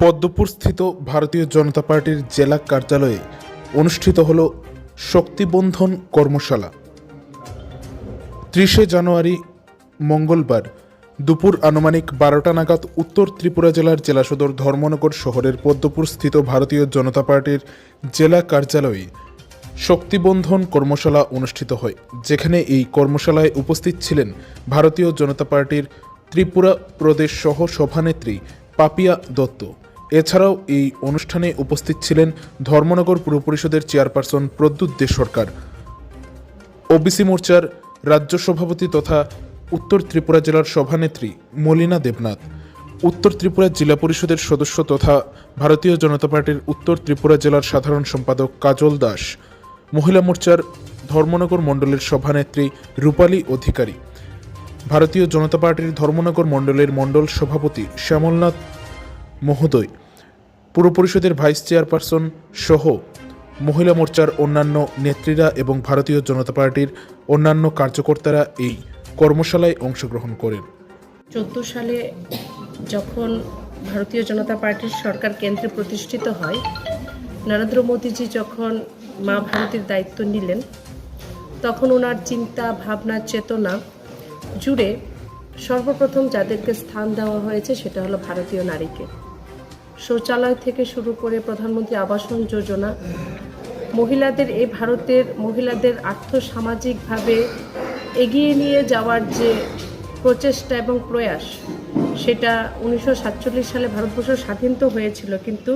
পদ্মপুরস্থিত ভারতীয় জনতা পার্টির জেলা কার্যালয়ে অনুষ্ঠিত হল শক্তিবন্ধন কর্মশালা। ত্রিশে জানুয়ারি, মঙ্গলবার দুপুর আনুমানিক বারোটা নাগাদ উত্তর ত্রিপুরা জেলার জেলা সদর ধর্মনগর শহরের পদ্মপুরস্থিত ভারতীয় জনতা পার্টির জেলা কার্যালয়ে শক্তিবন্ধন কর্মশালা অনুষ্ঠিত হয়, যেখানে এই কর্মশালায় উপস্থিত ছিলেন ভারতীয় জনতা পার্টির ত্রিপুরা প্রদেশ সহ সভানেত্রী পাপিয়া দত্ত। এছাড়াও এই অনুষ্ঠানে উপস্থিত ছিলেন ধর্মনগর পুর পরিষদের চেয়ারপারসন প্রদ্যুৎ দে সরকার, ওবিসি মোর্চার রাজ্য সভাপতি তথা উত্তর ত্রিপুরা জেলার সভানেত্রী মলিনা দেবনাথ, উত্তর ত্রিপুরা জেলা পরিষদের সদস্য তথা ভারতীয় জনতা পার্টির উত্তর ত্রিপুরা জেলার সাধারণ সম্পাদক কাজল দাস, মহিলা মোর্চার ধর্মনগর মণ্ডলের সভানেত্রী রূপালী অধিকারী, ভারতীয় জনতা পার্টির ধর্মনগর মণ্ডলের মণ্ডল সভাপতি শ্যামলনাথ মহোদয় পুর পরিষদের ভাইস চেয়ারপারসন সহ মহিলা মোর্চার অন্যান্য নেত্রীরা এবং ভারতীয় জনতা পার্টির অন্যান্য কার্যকর্তারা এই কর্মশালায় অংশগ্রহণ করেন। চোদ্দ সালে যখন ভারতীয় জনতা পার্টির সরকার কেন্দ্রে প্রতিষ্ঠিত হয়, নরেন্দ্র মোদীজি যখন মা ভারতীর দায়িত্ব নিলেন, তখন ওনার চিন্তা, ভাবনা, চেতনা জুড়ে সর্বপ্রথম যাদেরকে স্থান দেওয়া হয়েছে সেটা হলো ভারতীয় নারীকে। শৌচালয় থেকে শুরু করে প্রধানমন্ত্রী আবাসন যোজনা। মহিলাদের এই ভারতের মহিলাদের আর্থসামাজিকভাবে এগিয়ে নিয়ে যাওয়ার যে প্রচেষ্টা এবং প্রয়াস, সেটা উনিশশো সাতচল্লিশ সালে ভারতবর্ষ স্বাধীন তো হয়েছিল, কিন্তু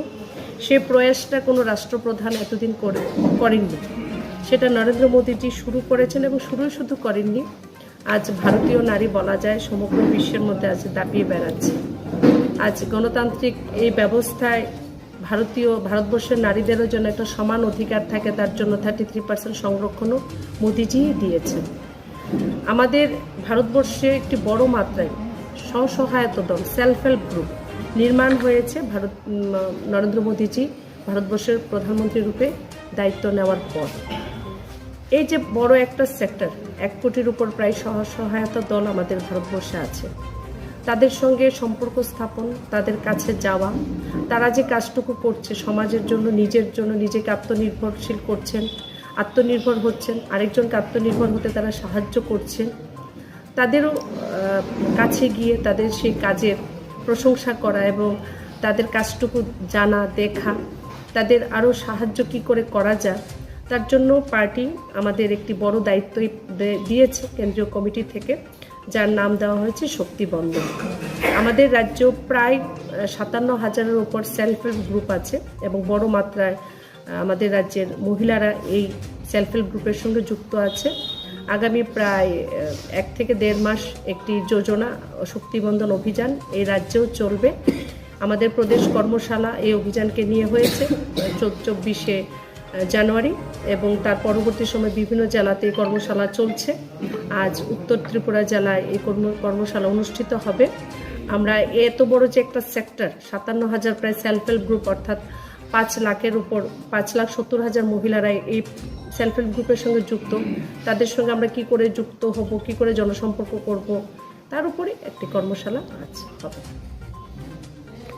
সে প্রয়াসটা কোনো রাষ্ট্রপ্রধান এতদিন করে, করেননি। সেটা নরেন্দ্র মোদীজি শুরু করেছেন এবং শুরুই শুধু করেননি। আজ ভারতীয় নারী বলা যায় সমগ্র বিশ্বের মধ্যে আজ দাপিয়ে বেড়াচ্ছে। আজ গণতান্ত্রিক এই ব্যবস্থায় ভারতীয়, ভারতবর্ষের নারীদেরও যেন একটা সমান অধিকার থাকে, তার জন্য থার্টি থ্রি পার্সেন্ট সংরক্ষণও মোদিজিই দিয়েছেন। আমাদের ভারতবর্ষে একটি বড় মাত্রায় স্বসহায়তা দল সেলফ হেল্প গ্রুপ নির্মাণ হয়েছে। ভারত নরেন্দ্র মোদীজি ভারতবর্ষের প্রধানমন্ত্রী রূপে দায়িত্ব নেওয়ার পর। এই যে বড় একটা সেক্টর এক কোটির উপর প্রায় সহ সহায়তা দল আমাদের ভারতবর্ষে আছে। তাদের সঙ্গে সম্পর্ক স্থাপন, তাদের কাছে যাওয়া, তারা যে কাজটুকু করছে, সমাজের জন্য, নিজের জন্য, নিজেকে আত্মনির্ভরশীল করছেন, আত্মনির্ভর হচ্ছেন, আরেকজনকে আত্মনির্ভর হতে তারা সাহায্য করছেন, তাদেরও কাছে গিয়ে তাদের সেই কাজের প্রশংসা করা এবং তাদের কাজটুকু জানা, দেখা, তাদের আরও সাহায্য কি করে করা যায়, তার জন্য পার্টি আমাদের একটি বড় দায়িত্ব দিয়েছে কেন্দ্রীয় কমিটি থেকে। যার নাম দেওয়া হয়েছে শক্তিবন্ধন আমাদের রাজ্য প্রায় সাতান্ন হাজারের উপর সেলফ হেল্প গ্রুপ আছে এবং বড় মাত্রায় আমাদের রাজ্যের মহিলারা এই সেলফ হেল্প গ্রুপের সঙ্গে যুক্ত আছে। আগামী প্রায় এক থেকে দেড় মাস একটি যোজনা শক্তিবন্ধন অভিযান এই রাজ্যেও চলবে। আমাদের প্রদেশ কর্মশালা এই অভিযানকে নিয়ে হয়েছে। চব্বিশে জানুয়ারি এবং তার পরবর্তী সময় বিভিন্ন জেলাতে এই কর্মশালা চলছে। আজ উত্তর ত্রিপুরা জেলায় এই কর্ম, কর্মশালা অনুষ্ঠিত হবে। আমরা এত বড় যে একটা সেক্টর, সাতান্ন হাজার প্রায় সেলফ হেল্প গ্রুপ অর্থাৎ পাঁচ লাখের উপর, পাঁচ লাখ সত্তর হাজার মহিলারা এই সেলফ হেল্প গ্রুপের সঙ্গে যুক্ত। তাদের সঙ্গে আমরা কি করে যুক্ত হব, কি করে জনসম্পর্ক করব, তার উপরে একটি কর্মশালা আছে হবে।